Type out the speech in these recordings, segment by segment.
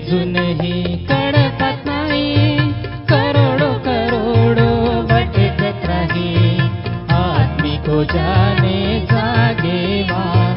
अजूनही कळतात नाही. करोडो करोडो भटकत राही आत्मिको जाने जागे व्हा.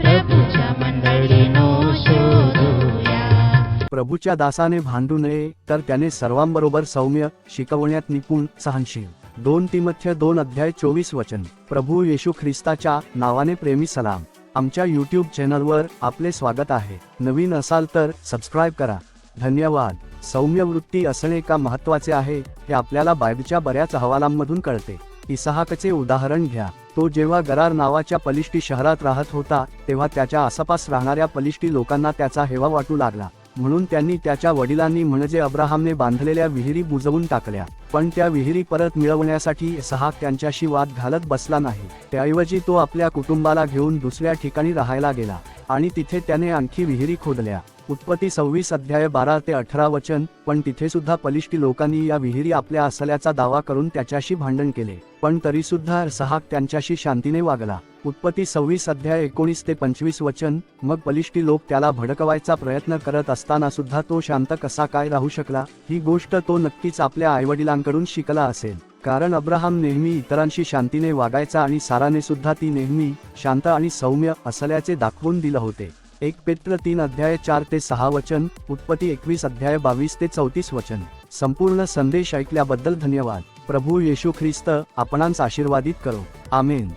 प्रभूच्या मंडळीनो शोधूया. प्रभूच्या दासाने भांडू नये तर त्याने सर्वांबरोबर सौम्य शिकवण्यात निपुण सहनशील. दोन तिमथ्य दोन अध्याय चोवीस वचन. प्रभू येशू ख्रिस्ताच्या नावाने प्रेमी सलाम. आमच्या यूट्यूब चॅनलवर आपले स्वागत आहे. नवीन असाल तर सबस्क्राईब करा. धन्यवाद. सौम्य वृत्ती असणे का महत्त्वाचे आहे हे आपल्याला बायबलच्या बऱ्याच अहवालांमधून कळते. इसाहाकचे उदाहरण घ्या. तो जेव्हा गरार नावाच्या पलिष्टी शहरात राहत होता तेव्हा त्याच्या आसपास राहणाऱ्या पलिष्टी लोकांना त्याचा हेवा वाटू लागला. म्हणून त्यांनी त्याच्या वडिलांनी म्हणजे अब्राहामने बांधलेल्या विहिरी बुजवून टाकल्या. पण त्या विहिरी परत मिळवण्यासाठी सहा त्यांच्याशी वाद घालत बसला नाही. त्याऐवजी तो आपल्या कुटुंबाला घेऊन दुसऱ्या ठिकाणी राहायला गेला आणि तिथे त्याने आणखी विहिरी खोदल्या. उत्पत्ती सव्वीस अध्याय बारा ते अठरा वचन पण तिथे सुद्धा पलिष्टी लोकांनी या विहिरी आपल्या असल्याचा दावा करून त्याच्याशी भांडण केले. पण तरी सुद्धा सहाक त्यांच्याशी शांतीने वागला. उत्पत्ती सव्वीस अध्याय एकोणीस ते पंचवीस वचन मग बलिष्ठी लोक त्याला भडकवायचा प्रयत्न करत असताना सुद्धा तो शांत कसा काय राहू शकला ही गोष्ट तो नक्कीच आपल्या आईवडिलांकडून शिकला असेल. कारण अब्राहम नेहमी इतरांशी शांतीने वागायचा आणि साराने सुद्धा ती नेहमी शांत आणि सौम्य असल्याचे दाखवून दिलं होते. एक पेत्र तीन अध्याय चार ते सहा वचन उत्पत्ती एकवीस अध्याय बावीस ते चौतीस वचन. संपूर्ण संदेश ऐकल्याबद्दल धन्यवाद. प्रभू येशू ख्रिस्त आपणांस आशीर्वादित करो. आमेन.